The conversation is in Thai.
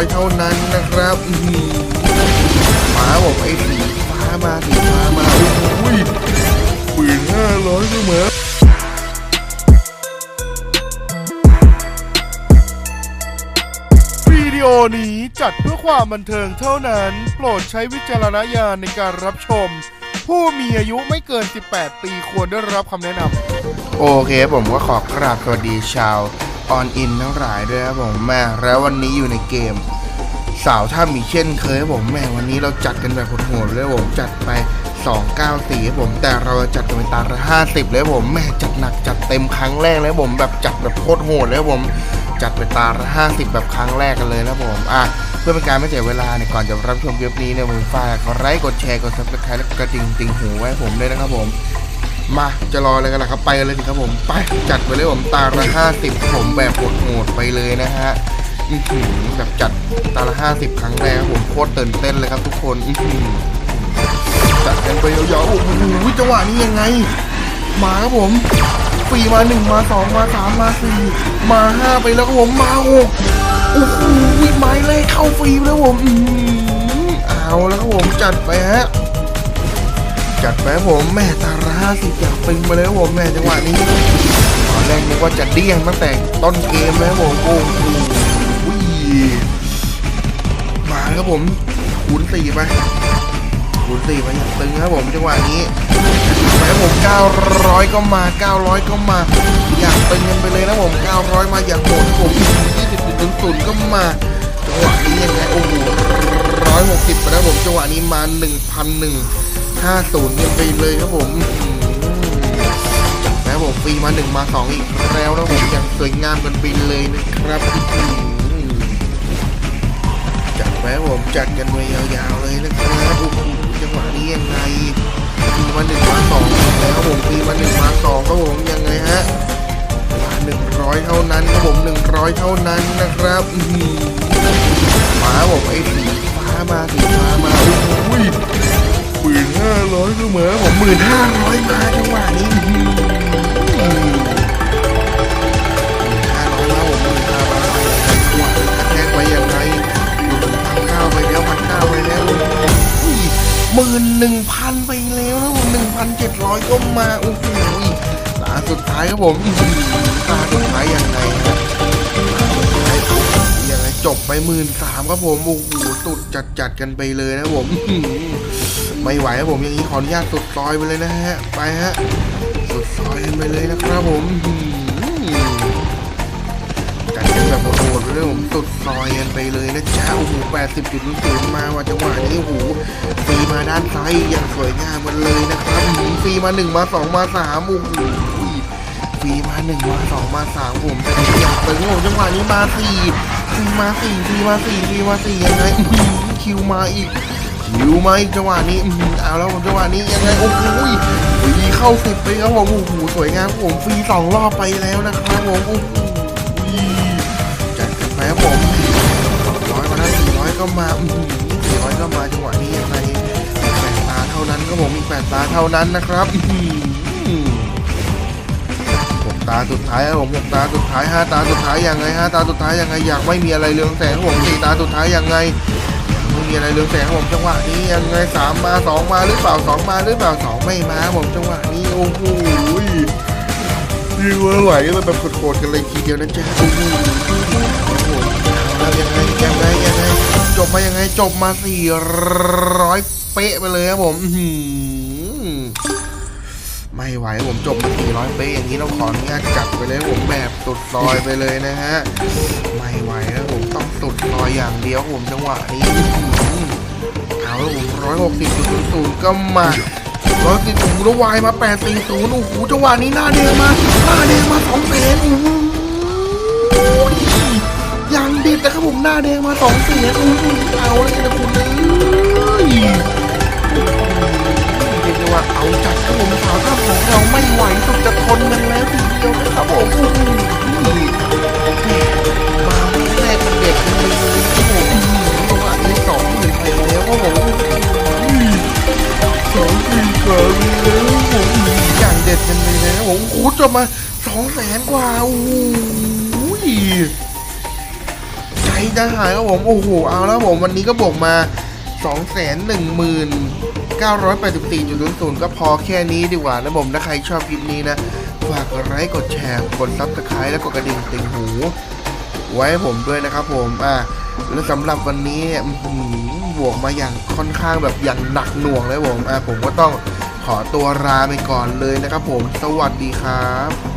อยเท่านั้นนะครับอือหือมาผมไอ้สีฟ้ามาสีฟ้ามาอุ้ยหมื่นห้าร้อยเสมอวิดีโอนี้จัดเพื่อความบันเทิงเท่านั้น โปรดใช้วิจารณญาณในการรับชม ผู้มีอายุไม่เกิน 18 ปีควรได้รับคำแนะนำ โอเคผมก็ขอกราบสวัสดีชาว ออนอินทั้งหลายด้วยครับผมแม่แล้ววันนี้อยู่ในเกม สาวถ้ามีเช่นเคยครับผมแม่วันนี้เราจัดกันแบบโหดๆเลยผมจัดไป 294ครับผมแต่เราจัดกันเป็นตาละ50เลยผมแม่จัดหนักจัดเต็มครั้งแรกเลยผมแบบจัดแบบโคตรโหดเลยผมจัดเป็นตาละ50 แบบครั้งแรกกันเลยนะผมอะเพื่อเป็นการไม่เสียเวลาเนี่ยก่อนจะรับชมคลิปนี้เนี่ยผมฝากกดไลค์กดแชร์กดซับสไครต์และกระดิ่งติ่งหูไว้ผมด้วยนะครับผม มาจะรออะไรกันล่ะครับไปเลยสิครับผมไปจัดไปเลยผมตาละห้าสิบผมแบบโหดๆไปเลยนะฮะอือหือแบบจัดตาละห้าสิบครั้งแรกผมโคตรตื่นเต้นเลยครับทุกคนอือหือจัดกันไปยาวๆโอ้โหจังหวะนี้ยังไง มาครับผมปีมาหนึ่งมาสองมาสามมาสี่มาห้าไปแล้วครับผมมาหกโอ้โหไม้เลยเข้าฟรีแล้วผมเอาแล้วครับผมจัดไปฮะจัดไปผมแม่ตาล 50อย่างปิงมาเลยครัผมใจังหวะนี้ตอนแรกนึกว่าจะเดี้ยงตั้งแต่ต้นเกมแล้วผมโอ้โหมาครับผมคูณสี่ไปคูณสี่ไปอย่างตึงครับผมจังหวะนี้ไผมเก้าร้อยก็มาเก้าร้อยก็มา อยากตึงกันไปเลยนะผมเก้าร้อยมาอยากโหดผมยี่สิบถึงศูนย์ก็มาจังหวะนี้ยังไงโอ้โหกสิบไปแล้วผมจังหวะนี้มาหนึ่งพันหนึ่ง ห้าศูนย์กันไปเลยครับผมแล้วผมฟรีมาหนึ่งมาสองอีกแล้วนะผมอย่างสวยงามกันไปเลยนะครับจัดไปครับผมจัดกันไปยาวๆเลยนะครับโอ้โหจังหวะนี้ยังไงฟรีมาหนึ่งมาสองแล้วผมฟรีมาหนึ่งมาสองครับผมยังไงฮะหนึ่งร้อยเท่านั้นครับผมหนึ่งร้อยเท่านั้นนะครับอื้อหือมาผมไอ้สีฟ้ามาสีฟ้ามาอุ้ย มื่นห้าร้อยเสมอผมหมื่นห้าร้อยมาจังหวะนี้ห้าร้อยมาผมหมื่นห้าร้อยมาจังหวะแทกไปยังไงพันเก้าไปแล้วพันเก้าไปแล้วหมื่นหนึ่งพันไปแล้วนะผมหนึ่งพันเจ็ดร้อยก็มาโอ้โหตาสุดท้ายครับผมตาสุดท้ายยังไงครับยังไงจบไปหมื่นสามครับผมโอ้โหสุดจัดจัดกันไปเลยนะผม ไม่ไหวครับผมอย่างนี้ขออนุญาตสุดซอยไปเลยนะฮะไปฮะสุดซอยกันไปเลยนะครับผมจัดกันแบบโหดเลยผมสุดซอยกันไปเลยนะจ้าโอ้โหแปดสิบจุดศูนย์มาว่าจังหวะนี้โอ้โหฟรีมาด้านซ้ายอย่างสวยงามมันเลยนะครับหฟรีมาหนึ่งมาสองมาสามโอ้โหฟรีมาหนึ่งมาสองมาสามผมแต่อย่างตึงผมจังหวะนี้มาสี่ฟรีมาสี่ฟรีมาสี่ฟรีมาสี่ยังไงคิวมาอีก คิวมาอีกจังหวะนี้อื้อหือเอาแล้วผมจังหวะนี้ยังไงโอ้โหฟรีเข้าสิบไปครับผมโอ้โหสวยงามผมฟรีสองรอบไปแล้วนะครับผมโอ้โหจัดกันไปครับผมร้อยมาได้สี่ร้อยก็มาสี่ร้อยก็มาจังหวะนี้ยังไงแปดตาเท่านั้นครับผมอีกแปดตาเท่านั้นนะครับอื้อหือหกตาสุดท้ายครับผมหกตาสุดท้ายห้าตาสุดท้ายยังไงห้าตาสุดท้ายยังไงอยากไม่มีอะไรเรืองแสงครับผมสี่ตาสุดท้ายยังไง มีอะไรเรืองแสงผมจังหวะนี้ยังไงสามมาสองมาหรือเปล่าสองมาหรือเปล่าสองไม่มาผมจังหวะนี้โอ้โหยืนไหวกันแบบโคตรๆกันเลยทีเดียวนะจ๊ะโอ้โหโอ้โหเอายังไงยังไงยังไงจบมายังไงจบมาสี่ร้อยเป๊ะไปเลยครับผมไม่ไหวผมจบมาสี่ร้อยเป๊ะอย่างนี้เราขออนุญาตจัดไปเลยผมแบบสุดซอยไปเลยนะฮะไม่ไหวแล้วผมต ออย่างเดียวผมจังหวะนี้อือเอาแล้วผมร้อยหกสิบจุดศูนย์ก็มาร้อยสิบศูนย์แล้ววายมาแปดสี่ศูนย์โอ้โหจังหวะนี้หน้าแดงมาหน้าแดงมาสองแสนโอ้โหอย่างเด็ดนะครับผมหน้าแดงมาสองแสนโอ้โหเอาเลยนะคุณเลยเรียกได้ว่าเอาจัดครับผมสาวข้าของเราไม่ไหวสุดจะทนกันแล้วทีเดียวนะครับผมมาแรกเป็นเด็ จบมาสองแสนกว่าโอ้โหใจจะหายครับผม โอ้โห เอาแล้วผมวันนี้ก็บวกมา2 1 1 9 8 4 0 0 ก็พอแค่นี้ดีกว่านะผมถ้าใครชอบคลิปนี้นะ ฝากกดไลค์กดแชร์กดซับสไครต์และกดกระดิ่งติ่งหู ไว้ผมด้วยนะครับผมอ่าแล้วสำหรับวันนี้หือบวกมาอย่างค่อนข้างแบบอย่างหนักหน่วงเลยผมอ่าผมก็ต้อง ขอตัวลาไปก่อนเลยนะครับผม สวัสดีครับ